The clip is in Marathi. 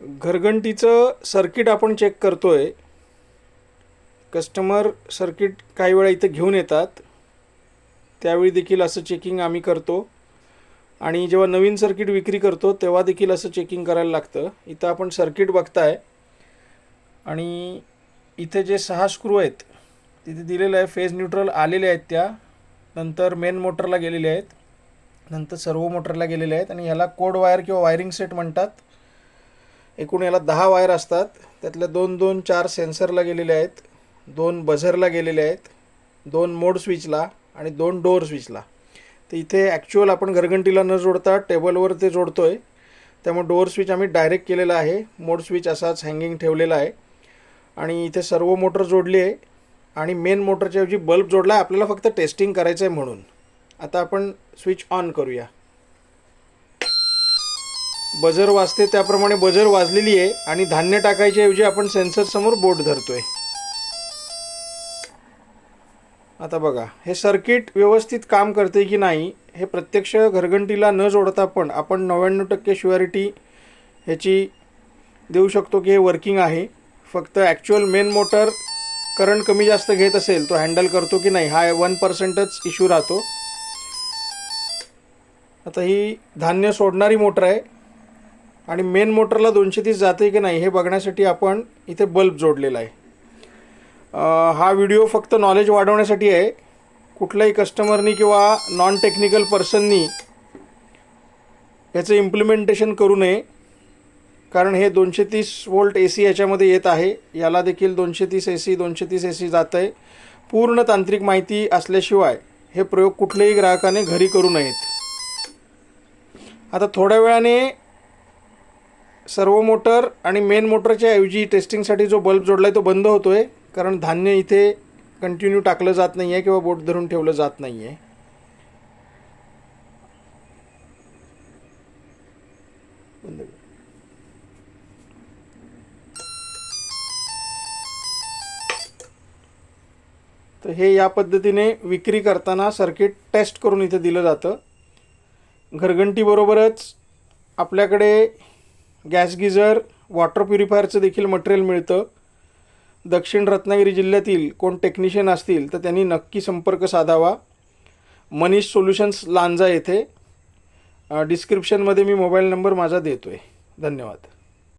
घरघंटीचं सर्किट आपण चेक करतोय. कस्टमर सर्किट काही वेळा इथं घेऊन येतात. त्यावेळी देखील असं चेकिंग आम्ही करतो. आणि जेव्हा नवीन सर्किट विक्री करतो तेव्हा देखील असं चेकिंग करायला लागतं. इथं आपण सर्किट बघताय. आणि इथे जे सहा स्क्रू आहेत तिथे दिलेलं आहे फेज न्यूट्रल आलेले आहेत त्या. नंतर मेन मोटरला गेलेले आहेत. नंतर सर्व मोटरला गेलेले आहेत. आणि ह्याला कोड वायर किंवा वायरिंग सेट म्हणतात. एकूण याला दहा वायर असतात. त्यातल्या दोन दोन चार सेन्सरला गेलेले आहेत. दोन बझरला गेलेले आहेत. दोन मोड स्विचला आणि दोन डोअर स्विचला. तर इथे ॲक्च्युअल आपण घरघंटीला न जोडता टेबलवर ते जोडतो आहे त्यामुळे डोअर स्विच आम्ही डायरेक्ट केलेला आहे. मोड स्विच असाच हँगिंग ठेवलेला आहे. आणि इथे सर्व मोटर जोडली आहे. आणि मेन मोटरच्या ऐवजी बल्ब जोडला आहे. आपल्याला फक्त टेस्टिंग करायचं आहे म्हणून. आता आपण स्विच ऑन करूया. बजर वाजते त्याप्रमाणे बजर वाजलेली आहे आणि धान्य टाकायच्या ऐवजी आपण सेन्सर समोर बोट धरतोय. आता बघा हे सर्किट व्यवस्थित काम करते की नाही हे प्रत्यक्ष घरघंटीला न जोडता पण आपण नव्याण्णव टक्के शुअरिटी ह्याची देऊ शकतो की हे वर्किंग आहे. फक्त ॲक्च्युअल मेन मोटर करंट कमी जास्त घेत असेल तो हँडल करतो की नाही हा वन पर्सेंटच इश्यू राहतो. आता ही धान्य सोडणारी मोटर आहे आणि मेन मोटरला दोनशे तीस जाते की नाही हे बघण्यासाठी आपण इथे बल्ब जोडलेला आहे. हा व्हिडिओ फक्त नॉलेज वाढवण्यासाठी आहे. कुठल्याही कस्टमरनी किंवा नॉन टेक्निकल पर्सननी याचं इम्प्लिमेंटेशन करू नये. कारण हे दोनशे तीस वोल्ट ए सी याच्यामध्ये येत आहे. याला देखील दोनशे तीस ए सी दोनशे तीस ए सी जात आहे पूर्ण तांत्रिक माहिती असल्याशिवाय हे प्रयोग कुठल्याही ग्राहकाने घरी करू नयेत. आता थोड्या वेळाने सर्व मोटर आणि मेन मोटरच्या ऐवजी टेस्टिंगसाठी जो बल्ब जोडला आहे तो बंद होतो आहे कारण धान्य इथे कंटिन्यू टाकलं जात नाही आहे किंवा बोट धरून ठेवलं जात नाही आहे तर हे या पद्धतीने विक्री करताना सर्किट टेस्ट करून इथे दिलं जातं. घरघंटीबरोबरच आपल्याकडे गॅस गिझर वॉटर प्युरिफायरचं देखील मटेरियल मिळतं. दक्षिण रत्नागिरी जिल्ह्यातील कोण टेक्निशियन असतील तर त्यांनी नक्की संपर्क साधावा. मनीष सोल्युशन्स लांजा येथे. डिस्क्रिप्शनमध्ये मी मोबाईल नंबर माझा देतो आहे धन्यवाद.